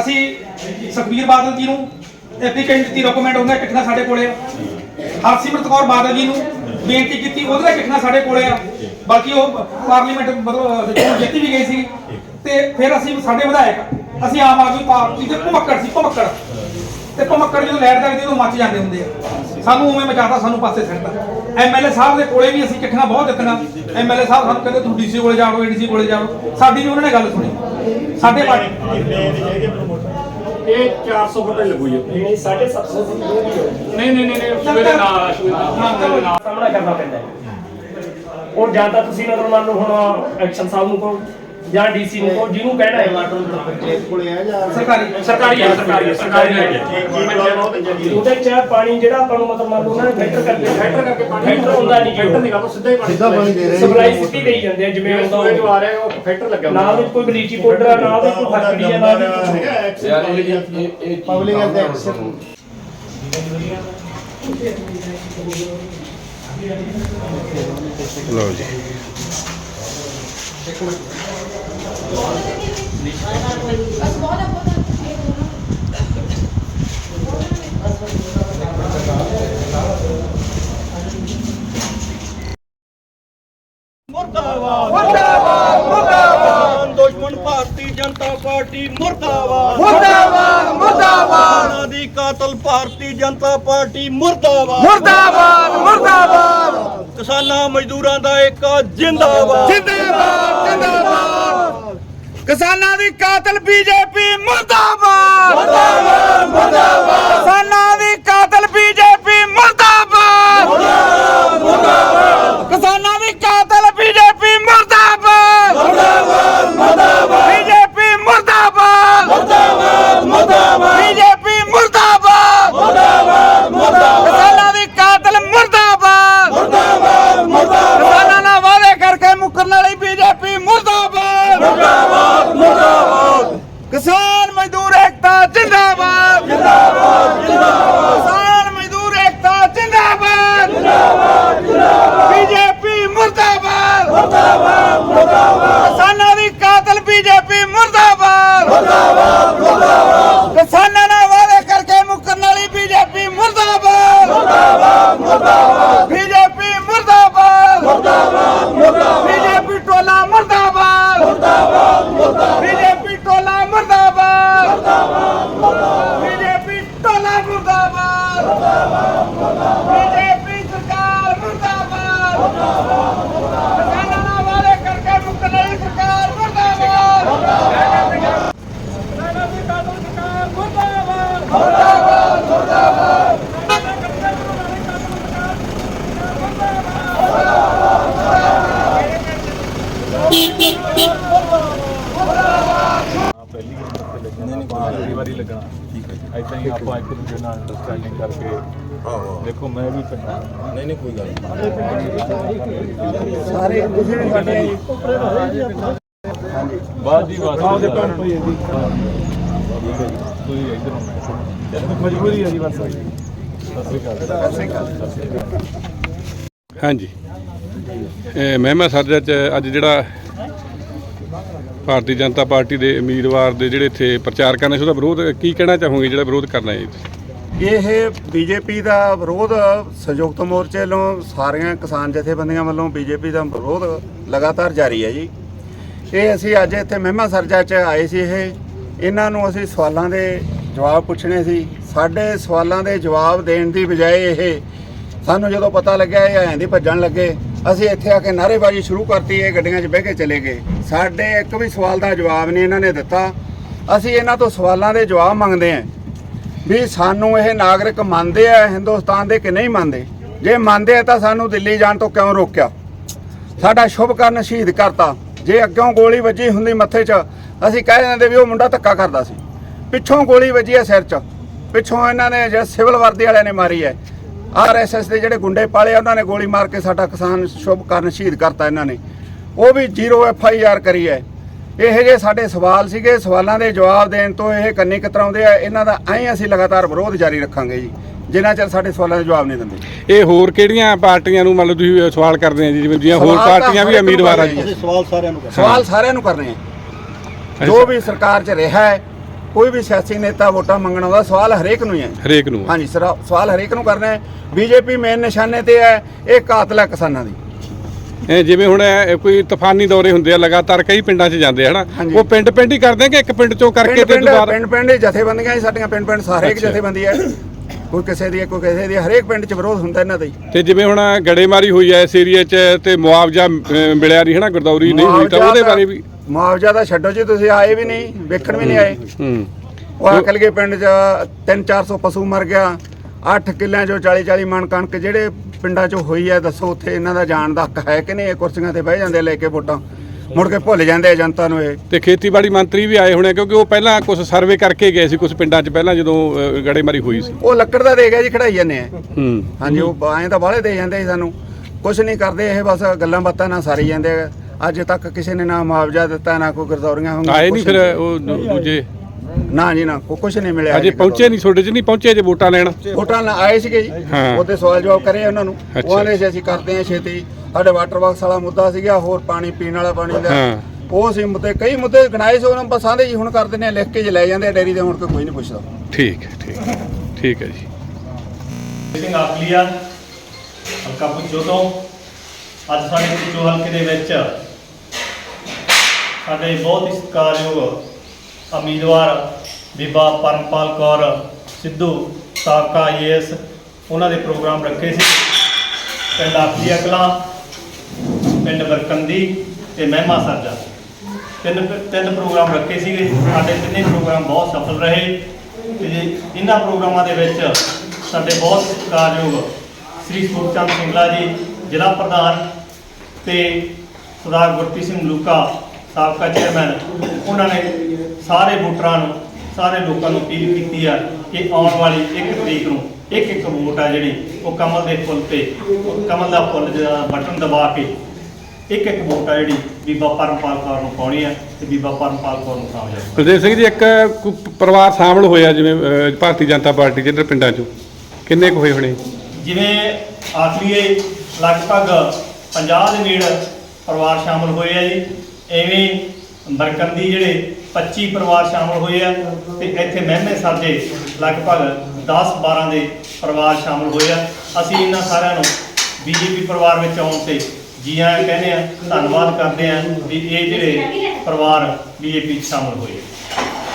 ਅਸੀਂ ਸੁਖਬੀਰ ਬਾਦਲ ਜੀ ਨੂੰ ਐਪਲੀਕੇਸ਼ਨ ਦਿੱਤੀ ਡਾਕੂਮੈਂਟ ਉਹਨਾਂ ਦੀਆਂ ਸਾਡੇ ਕੋਲੇ ਆ। ਹਰਸਿਮਰਤ ਕੌਰ ਬਾਦਲ ਜੀ ਨੂੰ ਬੇਨਤੀ ਕੀਤੀ ਉਹਦੀਆਂ ਚਿੱਠੀਆਂ ਸਾਡੇ ਕੋਲੇ ਆ। ਬਲਕਿ ਉਹ ਪਾਰਲੀਮੈਂਟ ਮਤਲਬ ਜਿੱਤੀ ਵੀ ਗਈ ਸੀ। ਤੇ ਫਿਰ ਅਸੀਂ ਸਾਡੇ ਵਿਧਾਇਕ, ਅਸੀਂ ਆਮ ਆਦਮੀ ਪਾਰਟੀ ਦੇ ਭੁਮੱਕੜ ਸੀ, ਭੁਮੱਕੜ। ਤੇ ਭਮੱਕੜ ਜਦੋਂ ਲੈਟ ਲੱਗਦੀ ਉਦੋਂ ਮੱਚ ਜਾਂਦੇ ਹੁੰਦੇ ਆ। ਸਾਨੂੰ ਉਵੇਂ ਮਚਾਤਾ ਸਾਨੂੰ ਪਾਸੇ ਛੱਡਤਾ। ਐਮਐਲਏ ਸਾਹਿਬ ਦੇ ਕੋਲੇ ਵੀ ਅਸੀਂ ਚਿੱਠੀਆਂ ਬਹੁਤ ਦਿੱਤੀਆਂ। ਐਮਐਲਏ ਸਾਹਿਬ ਸਾਨੂੰ ਕਹਿੰਦੇ ਤੁਸੀਂ ਡੀਸੀ ਕੋਲੇ ਜਾਓ ਏਡੀਸੀ ਕੋਲੇ ਜਾਓ ਸਾਡੀ ਵੀ ਉਹਨਾਂ ਨੇ ਗੱਲ ਸੁਣੀ। ਸਾਡੇ ਪਾਰਟੀ ਇਹ 400 ਫੁੱਟ ਲੱਗੂ ਜੀ ਇਹ 750 ਦੀ ਦੂਰੀ ਹੈ ਨਹੀਂ ਨਹੀਂ ਨਹੀਂ ਸਵੇਰੇ ਨਾਲ ਸਾਹਮਣਾ ਕਰਨਾ ਪੈਂਦਾ ਉਹ ਜਾਂ ਤਾਂ ਤੁਸੀਂ ਮਤਲਬ ਮੰਨ ਲਓ ਹੁਣ ਐਕਸ਼ਨ ਸਾਹਿਬ ਨੂੰ ਕਹੋ। ਜਾਂ ਡੀਸੀ ਨੂੰ ਕਹੋ ਜਿਹਨੂੰ ਕਹਿਣਾ ਹੈ। ਸਰਕਾਰੀ ਸਰਕਾਰੀ ਹੈ ਸਰਕਾਰੀ ਹੈ ਸਰਕਾਰੀ ਹੈ। ਉਹਦੇ ਚ ਪਾਣੀ ਜਿਹੜਾ ਆਪਾਂ ਨੂੰ ਮਤਲਬ ਮੰਨ ਲਓ ਉਹਨਾਂ ਨੇ ਫਿਲਟਰ ਕਰਕੇ ਫਿਲਟਰ ਕਰਕੇ ਪਾਣੀ ਫਿਲਟਰ ਹੁੰਦਾ ਨਹੀਂ ਫਿਲਟਰ ਨਹੀਂ ਕਰਦਾ ਸਿੱਧਾ ਹੀ ਪਾਣੀ ਸਿੱਧਾ ਪਾਣੀ ਦੇ ਰਹੇ ਸਪਲਾਈ ਸਿੱਧੀ ਦੇਈ ਜਾਂਦੇ ਆ ਜਿਵੇਂ ਜੋ ਉਹ। ਆ ਰਿਹਾ ਉਹ ਫਿਲਟਰ ਲੱਗਿਆ ਨਾ ਵਿੱਚ ਕੋਈ ਬਲੀਚੀ ਪਾਊਡਰ ਆ ਨਾ ਵਿੱਚ ਕੋਈ ਫੈਕਟਰੀ ਆ ਨਾ ਵਿੱਚ ਕੋਈ- ਯਾਰ ਇਹ ਪਬਲਿਕ ਦੇ ਐਕਸ਼ਨ ਲਓ ਜੀ। ਦੁਸ਼ਮਣ ਭਾਰਤੀ ਜਨਤਾ ਪਾਰਟੀ ਮੁਰਦਾਬਾਦ। ਮੁਰਦਾਬਾਦ ਮੁਰਦਾਬਾਦ। ਦੀ ਕਾਤਲ ਭਾਰਤੀ ਜਨਤਾ ਪਾਰਟੀ ਮੁਰਦਾਬਾਦ। ਮੁਰਦਾਬਾਦ ਮੁਰਦਾਬਾਦ। ਕਿਸਾਨਾਂ ਮਜ਼ਦੂਰਾਂ ਦਾ ਇੱਕ ਜਿੰਦਾਬਾਦ। ਜਿੰਦਾਬਾਦ ਜਿੰਦਾਬਾਦ। ਕਿਸਾਨਾਂ ਦੀ ਕਾਤਲ ਬੀਜੇਪੀ ਮੁਰਦਾਬਾਦ! ਮੁਰਦਾਬਾਦ ਮੁਰਦਾਬਾਦ! ਕਿਸਾਨਾਂ ਦੀ ਕਾਤਲ ਬੀਜੇਪੀ ਮੁਰਦਾਬਾਦ! ਮੁਰਦਾਬਾਦ ਮੁਰਦਾਬਾਦ! ਕਿਸਾਨਾਂ ਦੀ ਕਾਤਲ ਬੀਜੇਪੀ ਮੁਰਦਾਬਾਦ! ਬੀਜੇਪੀ ਮੁਰਦਾਬਾਦ! ਮੁਰਦਾਬਾਦ ਮੁਰਦਾਬਾਦ! ਬੀਜੇਪੀ ਮੁਰਦਾਬਾਦ! ਮੁਰਦਾਬਾਦ ਮੁਰਦਾਬਾਦ! ਕਿਸਾਨਾਂ ਦੀ ਕਾਤਲ ਮੁਰਦਾਬਾਦ! ਮੁਰਦਾਬਾਦ ਮੁਰਦਾਬਾਦ! ਕਿਸਾਨਾਂ ਨਾਲ ਵਾਅਦੇ ਕਰਕੇ ਮੁਕਰਨ ਵਾਲੀ ਬੀਜੇਪੀ ਮੁਰਦਾਬਾਦ ਮੁਰਦਾਬਾਦ! ਮੁਰਦਾਬਾਦ ਕਿਸਾਨ ਮਜ਼ਦੂਰ ਏਕਤਾ ਜਿੰਦਾਬਾਦ ਜਿੰਦਾਬਾਦ ਜਿੰਦਾਬਾਦ ਕਿਸਾਨ ਮਜ਼ਦੂਰ ਏਕਤਾ ਜਿੰਦਾਬਾਦ ਜਿੰਦਾਬਾਦ ਜਿੰਦਾਬਾਦ ਬੀਜੇਪੀ ਮੁਰਦਾਬਾਦ ਮੁਰਦਾਬਾਦ ਮੁਰਦਾਬਾਦ ਕਿਸਾਨਾਂ ਦੀ ਕਾਤਲ ਬੀਜੇਪੀ ਮੁਰਦਾਬਾਦ ਮੁਰਦਾਬਾਦ ਮੁਰਦਾਬਾਦ ਕਿਸਾਨਾਂ ਨਾਲ ਵਾਅਦੇ ਕਰਕੇ ਮੁਕਰਨ ਵਾਲੀ ਬੀਜੇਪੀ ਮੁਰਦਾਬਾਦ ਮੁਰਦਾਬਾਦ ਮੁਰਦਾਬਾਦ ਬੀਜੇਪੀ ਮੁਰਦਾਬਾਦ ਮੁਰਦਾਬਾਦ ਮੁਰਦਾਬਾਦ ਬੀਜੇਪੀ ਟੋਲਾ ਮੁਰਦਾਬਾਦ ਮੁਰਦਾਬਾਦ ਮੁਰਦਾਬਾਦ ਬੀਜੇਪੀ ਟੋਲਾ ਮੁਰਦਾਬਾਦ ਮੁਰਦਾਬਾਦ ਮੁਰਦਾਬਾਦ ਬੀਜੇਪੀ ਟੋਲਾ ਮੁਰਦਾਬਾਦ ਮੁਰਦਾਬਾਦ ਮੁਰਦਾਬਾਦ ਬੀਜੇਪੀ ਸਰਕਾਰ ਮੁਰਦਾਬਾਦ ਮੁਰਦਾਬਾਦ ਮੁਰਦਾਬਾਦ ਕਿਸਾਨਾਂ ਨਾਲ ਵਾਅਦੇ ਕਰਕੇ ਮੁਕਰਨ ਵਾਲੀ ਸਰਕਾਰ ਮੁਰਦਾਬਾਦ ਮੁਰਦਾਬਾਦ ਪਹਿਲੀ ਵਾਰ ਤੇ ਲੱਗਣਾ ਆਪਾਂ ਅਗਲੀ ਵਾਰੀ ਲੱਗਣਾ ਠੀਕ ਹੈ ਐਦਾਂ ਹੀ। ਆਪਾਂ ਇੱਕ ਦੂਜੇ ਨਾਲ ਅੰਡਰਸਟੈਂਡਿੰਗ ਕਰਕੇ ਦੇਖੋ ਮੈਂ ਵੀ ਪਿੰਡਾਂ ਨਹੀਂ ਨਹੀਂ ਕੋਈ ਗੱਲ ਬਾਅਦ ਦੀ ਬਾਤ ਆਉਂਦੇ ਪਿੰਡ ਤੋਂ ਹੀ ਹੈ ਜੀ ਠੀਕ ਹੈ ਜੀ। ਤੁਸੀਂ ਇੱਧਰ ਨੂੰ ਮਜਬੂਰੀ ਹੈ ਜੀ ਬਸ। ਸਤਿ ਸ੍ਰੀ ਅਕਾਲ। ਸਤਿ ਸ੍ਰੀ ਅਕਾਲ ਹਾਂਜੀ। ਇਹ ਮਹਿਮਾ ਸਰਜਾ ਚ ਅੱਜ ਜਿਹੜਾ ਭਾਰਤੀ ਜਨਤਾ ਪਾਰਟੀ ਦੇ ਉਮੀਦਵਾਰ ਦੇ ਜਿਹੜੇ ਇੱਥੇ ਪ੍ਰਚਾਰ ਕਰਨਾ ਸੀ ਉਹਦਾ ਵਿਰੋਧ, ਕੀ ਕਹਿਣਾ ਚਾਹੋਗੇ ਜਿਹੜਾ ਵਿਰੋਧ ਕਰਨਾ ਹੈ ਜੀ ਇਹ ਬੀਜੇਪੀ ਦਾ ਵਿਰੋਧ ਸੰਯੁਕਤ ਮੋਰਚੇ ਵੱਲੋਂ ਸਾਰੀਆਂ ਕਿਸਾਨ ਜਥੇਬੰਦੀਆਂ ਵੱਲੋਂ ਬੀਜੇਪੀ ਦਾ ਵਿਰੋਧ ਲਗਾਤਾਰ ਜਾਰੀ ਹੈ ਜੀ। ਇਹ ਅਸੀਂ ਅੱਜ ਇੱਥੇ ਮਹਿਮਾ ਸਰਜਾ 'ਚ ਆਏ ਸੀ ਇਹ। ਇਹਨਾਂ ਨੂੰ ਅਸੀਂ ਸਵਾਲਾਂ ਦੇ ਜਵਾਬ ਪੁੱਛਣੇ ਸੀ। ਸਾਡੇ ਸਵਾਲਾਂ ਦੇ ਜਵਾਬ ਦੇਣ ਦੀ ਬਜਾਏ ਇਹ ਸਾਨੂੰ ਜਦੋਂ ਪਤਾ ਲੱਗਿਆ ਇਹ ਐਂ ਦੀ ਭੱਜਣ ਲੱਗੇ, ਅਸੀਂ ਇੱਥੇ ਆ ਕੇ ਨਾਅਰੇਬਾਜ਼ੀ ਸ਼ੁਰੂ ਕਰਤੀ, ਇਹ ਗੱਡੀਆਂ 'ਚ ਬਹਿ ਕੇ ਚਲੇ ਗਏ। ਸਾਡੇ ਇੱਕ ਵੀ ਸਵਾਲ ਦਾ ਜਵਾਬ ਨਹੀਂ ਇਹਨਾਂ ਨੇ ਦਿੱਤਾ। ਅਸੀਂ ਇਹਨਾਂ ਤੋਂ ਸਵਾਲਾਂ ਦੇ ਜਵਾਬ ਮੰਗਦੇ ਹਾਂ ਵੀ ਸਾਨੂੰ ਇਹ ਨਾਗਰਿਕ ਮੰਨਦੇ ਆ, ਹਿੰਦੁਸਤਾਨ ਦੇ ਕਿ ਨਹੀਂ ਮੰਨਦੇ? ਜੇ ਮੰਨਦੇ ਆ ਤਾਂ ਸਾਨੂੰ ਦਿੱਲੀ ਜਾਣ ਤੋਂ ਕਿਉਂ ਰੋਕਿਆ? ਸਾਡਾ ਸ਼ੁਭ ਕਰਨ ਸ਼ਹੀਦ ਕਰਤਾ। ਜੇ ਅੱਗੋਂ ਗੋਲੀ ਵੱਜੀ ਹੁੰਦੀ ਮੱਥੇ 'ਚ, ਅਸੀਂ ਕਹਿ ਦਿੰਦੇ ਵੀ ਉਹ ਮੁੰਡਾ ਧੱਕਾ ਕਰਦਾ ਸੀ। ਪਿੱਛੋਂ ਗੋਲੀ ਵੱਜੀ ਹੈ ਸਿਰ 'ਚ। ਪਿੱਛੋਂ ਇਹਨਾਂ ਨੇ ਜਿਹੜਾ ਸਿਵਲ ਵਰਦੀ ਵਾਲਿਆਂ ਨੇ ਮਾਰੀ ਹੈ। ਆਰਐਸਐਸ ਦੇ ਜਿਹੜੇ ਗੁੰਡੇ ਪਾਲੇ ਆ, ਉਹਨਾਂ ਨੇ ਗੋਲੀ ਮਾਰ ਕੇ ਸਾਡਾ ਕਿਸਾਨ ਸ਼ੁਭ ਕਰਨ ਸ਼ਹੀਦ ਕਰਤਾ ਇਹਨਾਂ ਨੇ। ਉਹ ਵੀ ਜ਼ੀਰੋ ਐਫ ਆਈ ਆਰ ਕਰੀ ਹੈ। ਇਹ ਜੇ ਸਾਡੇ ਸਵਾਲ ਸੀਗੇ ਸਵਾਲਾਂ ਦੇ ਜਵਾਬ ਦੇਣ ਤੋਂ ਇਹ ਕੰਨੀ ਕਤਰਾਉਂਦੇ ਆ ਇਹਨਾਂ ਦਾ ਐਂ ਅਸੀਂ ਲਗਾਤਾਰ ਵਿਰੋਧ ਜਾਰੀ ਰੱਖਾਂਗੇ ਜੀ। ਜਿੰਨਾ ਚਿਰ ਸਾਡੇ ਸਵਾਲਾਂ ਦੇ ਜਵਾਬ ਨਹੀਂ ਦਿੰਦੇ। ਇਹ ਹੋਰ ਕਿਹੜੀਆਂ ਪਾਰਟੀਆਂ ਨੂੰ ਮੰਨ ਲਓ ਤੁਸੀਂ ਸਵਾਲ ਕਰਦੇ ਆ ਜੀ? ਜਿਵੇਂ ਦੀਆਂ ਹੋਰ ਪਾਰਟੀਆਂ ਵੀ ਉਮੀਦਵਾਰ ਆ ਜੀ। ਸਵਾਲ ਸਾਰਿਆਂ ਨੂੰ ਸਵਾਲ ਸਾਰਿਆਂ ਨੂੰ ਕਰਨੇ ਆ। ਜੋ ਵੀ ਸਰਕਾਰ 'ਚ ਰਿਹਾ ਹੈ ਕੋਈ ਵੀ ਸਿਆਸੀ ਨੇਤਾ ਵੋਟਾਂ ਮੰਗਣ ਆਉਂਦਾ ਸਵਾਲ ਹਰੇਕ ਨੂੰ ਹੀ ਹੈ। ਹਰੇਕ ਨੂੰ ਹਾਂਜੀ ਸਰ ਸਵਾਲ ਹਰੇਕ ਨੂੰ ਕਰਨਾ ਹੈ। ਬੀਜੇਪੀ ਮੇਨ ਨਿਸ਼ਾਨੇ ਤੇ ਹੈ ਇਹ ਕਾਤਲ ਹੈ ਕਿਸਾਨਾਂ ਦੀ। ਇਹ ਜਿਵੇਂ ਹੁਣ ਕੋਈ ਤੂਫਾਨੀ ਦੌਰੇ ਹੁੰਦੇ ਆ ਲਗਾਤਾਰ ਕਈ ਪਿੰਡਾਂ 'ਚ ਜਾਂਦੇ ਹਨਾ। ਉਹ ਪਿੰਡ ਪਿੰਡ ਹੀ ਕਰਦੇ ਕਿ ਇੱਕ ਪਿੰਡ 'ਚੋਂ ਕਰਕੇ ਤੇ ਦੁਬਾਰਾ ਪਿੰਡ ਪਿੰਡ ਜਥੇਬੰਦੀਆਂ ਹੀ ਸਾਡੀਆਂ ਪਿੰਡ ਪਿੰਡ ਸਾਰੇ ਇੱਕ। ਜਥੇਬੰਦੀ ਹੈ। ਕੋਈ ਕਿਸੇ ਦੀ ਕੋਈ ਕਿਸੇ ਦੀ ਹਰੇਕ ਪਿੰਡ 'ਚ ਵਿਰੋਧ ਹੁੰਦਾ ਇਹਨਾਂ ਦਾ ਹੀ। ਤੇ ਜਿਵੇਂ ਹੁਣ ਗੜੇਮਾਰੀ ਹੋਈ ਐ ਇਸ ਏਰੀਏ 'ਚ ਤੇ ਮੁਆਵਜ਼ਾ ਮਿਲਿਆ ਨਹੀਂ ਹਨਾ? ਗਰਦੌਰੀ ਨਹੀਂ ਹੋਈ ਤਾਂ ਉਹਦੇ ਦਾ- ਬਾਰੇ ਵੀ ਮੁਆਵਜ਼ਾ ਦਾ ਛੱਡੋ ਜੀ ਤੁਸੀਂ ਆਏ ਵੀ ਨਹੀਂ ਵੇਖਣ ਵੀ ਨਹੀਂ ਆਏ। ਹੂੰ। ਉਹ ਅਕਲਗੇ ਪਿੰਡ 'ਚ 3-400 ਪਸ਼ੂ ਮਰ ਗਿਆ 8 ਕਿੱਲਿਆਂ 'ਚੋਂ 40-40 ਮਣ ਕਣਕ ਜਿਹੜੇ ਪਿੰਡਾਂ 'ਚੋਂ ਹੋਈ ਹੈ ਦੱਸੋ ਉੱਥੇ ਇਹਨਾਂ ਦਾ ਜਾਣ ਦਾ ਹੱਕ ਹੈ ਕਿ ਨਹੀਂ? ਇਹ ਕੁਰਸੀਆਂ ਤੇ ਬਹਿ ਜਾਂਦੇ ਲੈ ਕੇ ਵੋਟਾਂ। ਮੁੜ ਕੇ ਭੁੱਲ ਜਾਂਦੇ ਆ ਜਨਤਾ ਨੂੰ ਇਹ। ਤੇ ਖੇਤੀਬਾੜੀ ਮੰਤਰੀ ਵੀ ਆਏ ਹੋਣੇ ਕਿਉਂਕਿ ਉਹ ਪਹਿਲਾਂ ਕੁਝ ਸਰਵੇ ਕਰਕੇ ਗਏ ਸੀ ਕੁਝ ਪਿੰਡਾਂ 'ਚ ਪਹਿਲਾਂ ਜਦੋਂ ਗੜੇਮਾਰੀ ਹੋਈ ਸੀ। ਉਹ ਲੱਕੜ ਦਾ ਦੇ ਗਿਆ ਜੀ ਖੜਾਈ ਜਾਂਦੇ ਆ। ਹੂੰ। ਹਾਂਜੀ ਉਹ ਐਂ ਤਾਂ ਬਾਹਲੇ ਦੇ ਜਾਂਦੇ ਸੀ ਸਾਨੂੰ। ਕੁਝ ਨਹੀਂ ਕਰਦੇ ਇਹ ਬਸ ਗੱਲਾਂ ਬਾਤਾਂ ਨਾਲ ਸਾਰੀ ਜਾਂਦੇ ਆ। ਅੱਜ ਤੱਕ ਕਿਸੇ ਨੇ ਨਾ ਮੁਆਵਜ਼ਾ ਦਿੱਤਾ ਨਾ ਕੋਈ ਗਰਦੌਰੀਆਂ ਹੋਈਆਂ ਆਏ ਨਹੀਂ ਕੁਛ ਫਿਰ ਉਹ ਦੂਜੇ? ਨਾ ਜੀ ਨਾ ਕੁਝ ਨਹੀਂ ਮਿਲਿਆ ਅਜੇ ਪਹੁੰਚੇ ਨਹੀਂ ਤੁਹਾਡੇ 'ਚ ਨਹੀਂ ਪਹੁੰਚੇ ਜੇ ਵੋਟਾਂ ਲੈਣ? ਵੋਟਾਂ ਨਾਲ ਆਏ ਸੀਗੇ ਜੀ। ਉਹਦੇ ਸਵਾਲ ਜਵਾਬ ਕਰੇ ਉਹਨਾਂ ਨੂੰ। ਅੱਛਾ। ਉਹ ਆਂਦੇ ਸੀ ਅਸੀਂ ਕਰਦੇ ਹਾਂ ਛੇਤੀ। ਸਾਡੇ ਵਾਟਰ ਬਾਕਸ ਵਾਲਾ ਮੁੱਦਾ ਸੀਗਾ ਹੋਰ ਪਾਣੀ ਪੀਣ ਵਾਲਾ ਪਾਣੀ ਦਾ। ਉਹ ਸੀ ਮੁੱਦੇ ਕਈ ਮੁੱਦੇ ਗਣਾਏ ਸੀ ਉਹਨਾਂ ਬਸ ਆਂਦੇ ਜੀ ਹੁਣ ਕਰ ਦਿੰਦੇ ਆ ਲਿਖ ਕੇ ਜੇ ਲੈ ਜਾਂਦੇ ਆ ਡੈਰੀ ਦੇ ਹੁਣ ਕੋਈ ਨਹੀਂ ਪੁੱਛਦਾ। ਠੀਕ ਹੈ ਠੀਕ ਹੈ ਠੀਕ ਹੈ ਜੀ। ਸਿੰਘ ਆਖਲੀਆ ਹਲਕਾ ਪੁੱਛੋ ਤੋਂ। ਅੱਜ ਸਾਡੇ ਪੁੱਛੋ ਹਲਕੇ ਦੇ ਵਿੱਚ ਸਾਡੇ ਬਹੁਤ ਹੀ ਸਤਿਕਾਰਯੋਗ ਉਮੀਦਵਾਰ ਬੀਬਾ ਪਰਮਪਾਲ ਕੌਰ ਸਿੱਧੂ ਸਾਬਕਾ ਆਈਏਐਸ ਉਹਨਾਂ ਦੇ ਪ੍ਰੋਗਰਾਮ ਰੱਖੇ ਸੀ। ਪਿੰਡ ਆਖਲੀਆ ਅਕਲਾ, ਪਿੰਡ ਬਰਕੰਦੀ ਤੇ ਮਹਿਮਾ ਸਰਜਾ। ਤਿੰਨ ਤਿੰਨ ਪ੍ਰੋਗਰਾਮ ਰੱਖੇ ਸੀਗੇ। ਸਾਡੇ ਤਿੰਨੇ ਪ੍ਰੋਗਰਾਮ ਬਹੁਤ ਸਫਲ ਰਹੇ ਤੇ ਇਹਨਾਂ ਪ੍ਰੋਗਰਾਮਾਂ ਦੇ ਵਿੱਚ ਸਾਡੇ ਬਹੁਤ ਸਤਿਕਾਰਯੋਗ ਸ੍ਰੀ ਸੁਖਚੰਦ ਸਿੰਗਲਾ ਜੀ, ਜ਼ਿਲ੍ਹਾ ਪ੍ਰਧਾਨ ਤੇ ਸਰਦਾਰ ਗੁਰਪ੍ਰੀਤ ਸਿੰਘ ਲੂਕਾ ਸਾਬਕਾ ਚੇਅਰਮੈਨ ਉਹਨਾਂ ਨੇ ਸਾਰੇ ਵੋਟਰਾਂ ਨੂੰ ਸਾਰੇ ਲੋਕਾਂ ਨੂੰ ਅਪੀਲ ਕੀਤੀ ਆ ਕਿ ਆਉਣ ਵਾਲੀ 1 ਤਰੀਕ ਨੂੰ ਇੱਕ ਇੱਕ ਵੋਟ ਆ ਜਿਹੜੀ ਉਹ ਕਮਲ ਦੇ ਫੁੱਲ ਤੇ ਉਹ ਕਮਲ ਦਾ ਫੁੱਲ ਜਿਹੜਾ ਬਟਨ ਦਬਾ ਕੇ ਇੱਕ ਇੱਕ ਵੋਟ ਆ ਜਿਹੜੀ ਬੀਬਾ ਪਰਮਪਾਲ ਕੌਰ ਨੂੰ ਪਾਉਣੀ ਆ ਤੇ ਬੀਬਾ ਪਰਮਪਾਲ ਕੌਰ ਨੂੰ ਕਾਮਯਾਬ ਕੁਲਦੀਪ ਸਿੰਘ ਜੀ ਇੱਕ ਪਰਿਵਾਰ ਸ਼ਾਮਲ ਹੋਇਆ ਜਿਵੇਂ ਅਹ, ਭਾਰਤੀ ਜਨਤਾ ਪਾਰਟੀ ਦੇ ਪਿੰਡਾਂ 'ਚੋਂ। ਕਿੰਨੇ ਕੁ ਹੋਏ ਹੋਣੇ? ਜਿਵੇਂ ਆਖਰੀਏ ਲਗਭਗ 50 ਦੇ ਨੇੜ ਪਰਿਵਾਰ ਸ਼ਾਮਲ ਹੋਏ ਆ ਜੀ। ਐਵੇਂ ਬਰਕੰਦੀ ਜਿਹੜੇ 25 ਪਰਿਵਾਰ ਸ਼ਾਮਲ ਹੋਏ ਆ ਤੇ ਇੱਥੇ ਮਹਿਮੇ ਸਰਜੇ ਲਗਭਗ 10 12 ਦੇ ਪਰਿਵਾਰ ਸ਼ਾਮਲ ਹੋਏ ਆ। ਅਸੀਂ ਇਹਨਾਂ ਸਾਰਿਆਂ ਨੂੰ ਬੀਜੇਪੀ ਪਰਿਵਾਰ ਵਿੱਚ ਆਉਣ ਤੇ ਜੀ ਆਇਆਂ ਕਹਿੰਦੇ ਆ, ਧੰਨਵਾਦ ਕਰਦੇ ਆ ਵੀ ਇਹ ਜਿਹੜੇ ਪਰਿਵਾਰ ਬੀਜੇਪੀ 'ਚ ਸ਼ਾਮਲ ਹੋਏ